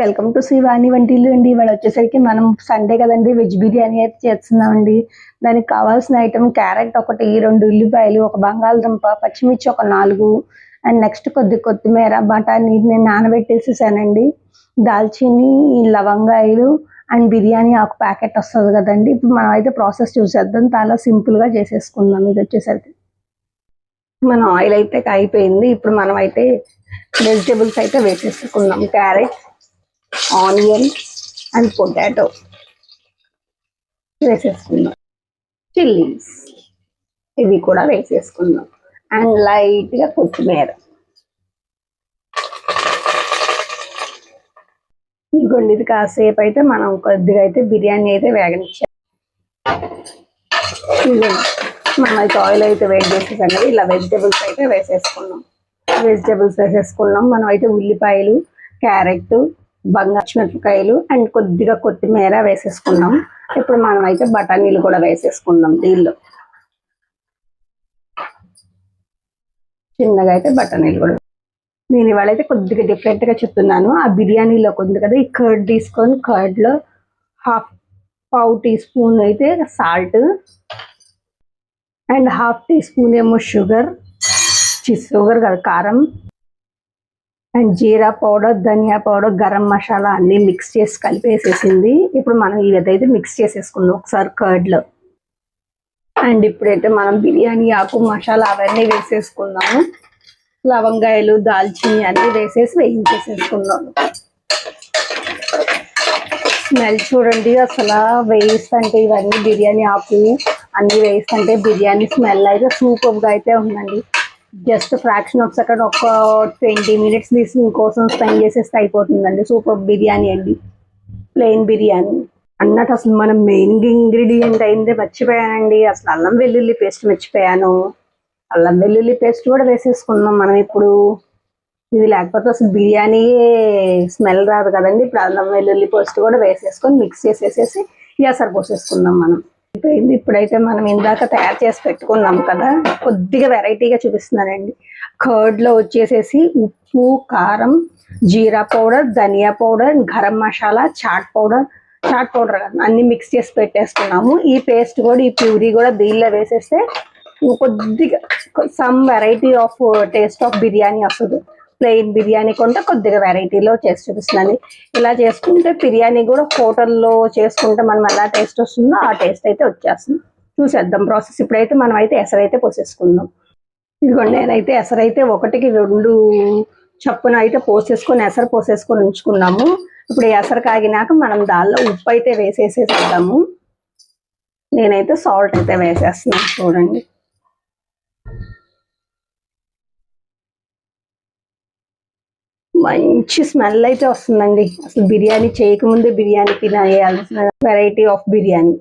Welcome to Srivani వంటిల్లు అండి. ఇవాళ వచ్చేసరికి మనం సండే కదండి వెజ్ బిర్యానీ అయితే చేస్తున్నామండి. దానికి కావాల్సిన ఐటమ్ క్యారెట్ ఒకటి రెండు ఉల్లిపాయలు ఒక బంగాళదుంప పచ్చిమిర్చి ఒక నాలుగు అండ్ నెక్స్ట్ కొద్ది కొత్తిమీర బఠానీ నేను నానబెట్టేసేసానండి. దాల్చిని లవంగాయలు అండ్ బిర్యానీ ఆకు ప్యాకెట్ వస్తుంది కదండి. ఇప్పుడు మనం అయితే ప్రాసెస్ చూసేద్దాం. చాలా సింపుల్గా చేసేసుకుందాం. ఇది వచ్చేసరికి మన ఆయిల్ అయితే అయిపోయింది ఇప్పుడు మనం అయితే వెజిటేబుల్స్ అయితే వేసేసుకుందాం. క్యారెట్ ఆనియన్ అండ్ పొటాటో వేసేసుకుందాం. చిల్లీస్. ఇవి కూడా వేసేసుకుందాం. అండ్ లైట్గా కొత్తిమీర. ఇంకొండి ఇది కాసేపు అయితే మనం కొద్దిగా అయితే బిర్యానీ అయితే వేగనిచ్చాం మనం అయితే ఆయిల్ అయితే వేడి చేసేసాం కదా ఇలా వెజిటేబుల్స్ అయితే వేసేసుకున్నాం. వెజిటేబుల్స్ వేసేసుకున్నాం. మనం అయితే ఉల్లిపాయలు క్యారెట్ బంగాళమిరపకాయలు అండ్ కొద్దిగా కొత్తిమీర వేసేసుకున్నాం. ఇప్పుడు మనం అయితే బఠానీలు కూడా వేసేసుకుందాం దీనిలో. చిన్నగా అయితే బఠానీలు కూడా. నేను ఇవాళ అయితే కొద్దిగా డిఫరెంట్గా చెప్తున్నాను. ఆ బిర్యానీలో ఉంది కదా ఈ కర్డ్ తీసుకొని కర్డ్లో హాఫ్ పావు టీ స్పూన్ అయితే salt and half teaspoon ఏమో షుగర్ షుగర్ కాదు కారం. And jeera powder dhania powder garam masala అన్ని మిక్స్ చేసి కలిపేసేసింది. ఇప్పుడు మనం ఇదైతే మిక్స్ చేసేసుకుందాం ఒకసారి కర్డ్లో. అండ్ ఇప్పుడైతే మనం బిర్యానీ ఆకు మసాలా అవన్నీ వేసేసుకుందాము. లవంగాయలు దాల్చిని అన్ని వేసేసి వేయించేసేసుకుందాము స్మెల్ చూడండి అసలు వేయిస్తుంటే ఇవన్నీ బిర్యానీ ఆకు అన్ని వేయిస్తుంటే బిర్యానీ స్మెల్ అయితే సూపర్గా అయితే ఉందండి. జస్ట్ ఫ్రాక్షన్ ఆఫ్ సెకండ్ ఒక ట్వంటీ మినిట్స్ తీసి మీకోసం స్పెండ్ చేసేస్తే అయిపోతుందండి. సూపర్ బిర్యానీ అండి. ప్లెయిన్ బిర్యానీ. అన్నట్టు అసలు మనం మెయిన్ ఇంగ్రీడియంట్ అయిందే మర్చిపోయానండి. అసలు అల్లం వెల్లుల్లి పేస్ట్ మర్చిపోయాను. అల్లం వెల్లుల్లి పేస్ట్ కూడా వేసేసుకున్నాం మనం ఇప్పుడు. ఇది లేకపోతే అసలు బిర్యానీ స్మెల్ రాదు కదండి. ఇప్పుడు అల్లం వెల్లుల్లి పేస్ట్ కూడా వేసేసుకొని మిక్స్ చేసేసేసి ఎసరు పోసేసుకున్నాం మనం. అయిపోయింది. ఇప్పుడైతే మనం ఇందాక తయారు చేసి పెట్టుకున్నాం కదా కొద్దిగా వెరైటీగా చూపిస్తున్నానండి. కర్డ్లో వచ్చేసేసి ఉప్పు కారం jeera powder dhania powder garam masala chaat powder chaat powder కాదు అన్ని మిక్స్ చేసి పెట్టేసుకున్నాము. ఈ పేస్ట్ కూడా ఈ ప్యూరీ కూడా దీనిలో వేసేస్తే కొద్దిగా some variety of taste of biryani వస్తుంది. ప్లెయిన్ బిర్యానీ కొంటే కొద్దిగా వెరైటీలో చేసి చూపిస్తున్నాను. ఇలా చేసుకుంటే బిర్యానీ కూడా హోటల్లో చేసుకుంటే మనం ఎలా టేస్ట్ వస్తుందో ఆ టేస్ట్ అయితే వచ్చేస్తుంది. చూసేద్దాం ప్రాసెస్ ఇప్పుడైతే మనం అయితే ఎసరైతే పోసేసుకుందాం. ఇదిగోండి నేనైతే ఎసరైతే ఒకటికి రెండు చప్పున అయితే పోసేసుకొని ఎసరు పోసేసుకొని ఉంచుకున్నాము. ఇప్పుడు ఎసరు కాగినాక మనం దానిలో ఉప్పు అయితే వేసేసేసేద్దాము నేనైతే సాల్ట్ అయితే వేసేస్తున్నాను చూడండి. మంచి స్మెల్ అయితే వస్తుందండి. అసలు బిర్యానీ చేయకముందే బిర్యానీ తినేయాల్సిన వెరైటీ ఆఫ్ బిర్యానీ.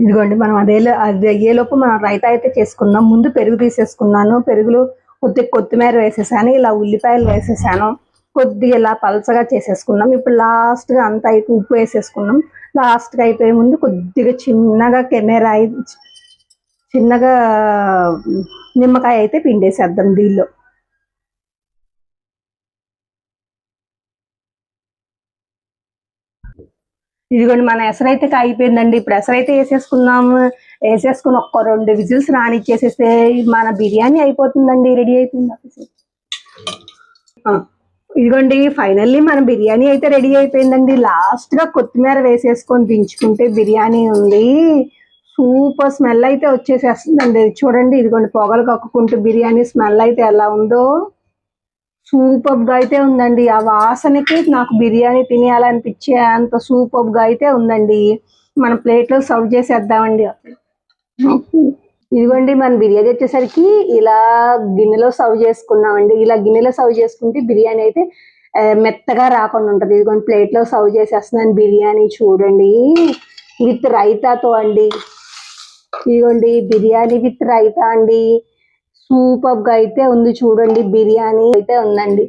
ఇదిగోండి మనం అదే అది అయ్యేలోపు మనం రైతా అయితే చేసుకుందాం. ముందు పెరుగు తీసేసుకున్నాను. పెరుగులో కొద్దిగా కొత్తిమీర వేసేసాను. ఇలా ఉల్లిపాయలు వేసేసాను. కొద్దిగా ఇలా పలచగా చేసేసుకున్నాం. ఇప్పుడు లాస్ట్గా అంతా అయితే ఉప్పు వేసేసుకున్నాం. లాస్ట్గా అయిపోయే ముందు కొద్దిగా చిన్నగా కెమెరా చిన్నగా నిమ్మకాయ అయితే పిండేసేద్దాం దీనిలో. ఇదిగోండి మన ఎసరైతే కాగిపోయిందండి. ఇప్పుడు ఎసరైతే వేసేసుకున్నాము వేసేసుకుని ఒక్క రెండు విజిల్స్ రానిచ్చేసేస్తే మన బిర్యానీ అయిపోతుందండి. రెడీ అయిపోయింది ఆ, ఇదిగోండి ఫైనల్లీ మన బిర్యానీ అయితే రెడీ అయిపోయిందండి. లాస్ట్గా కొత్తిమీర వేసేసుకొని దించుకుంటే బిర్యానీ ఉంది. సూపర్ స్మెల్ అయితే వచ్చేసేస్తుందండి. చూడండి ఇదిగోండి పొగలు కక్కుకుంటూ బిర్యానీ స్మెల్ అయితే ఎలా ఉందో. సూపర్గా అయితే ఉందండి. ఆ వాసనకి నాకు బిర్యానీ తినేయాలనిపించే అంత సూపర్గా అయితే ఉందండి. మన ప్లేట్లో సర్వ్ చేసేద్దామండి. ఇదిగోండి మన బిర్యానీ వచ్చేసరికి ఇలా గిన్నెలో సర్వ్ చేసుకున్నామండి. ఇలా గిన్నెలో సర్వ్ చేసుకుంటే బిర్యానీ అయితే మెత్తగా రాకుండా ఉంటుంది. ఇదిగోండి ప్లేట్లో సర్వ్ చేసేస్తున్నాను బిర్యానీ చూడండి. విత్ రైతాతో అండి. ఇదిగోండి బిర్యానీ విత్ రైతా అండి. సూపర్గా అయితే ఉంది చూడండి. బిర్యానీ అయితే ఉందండి.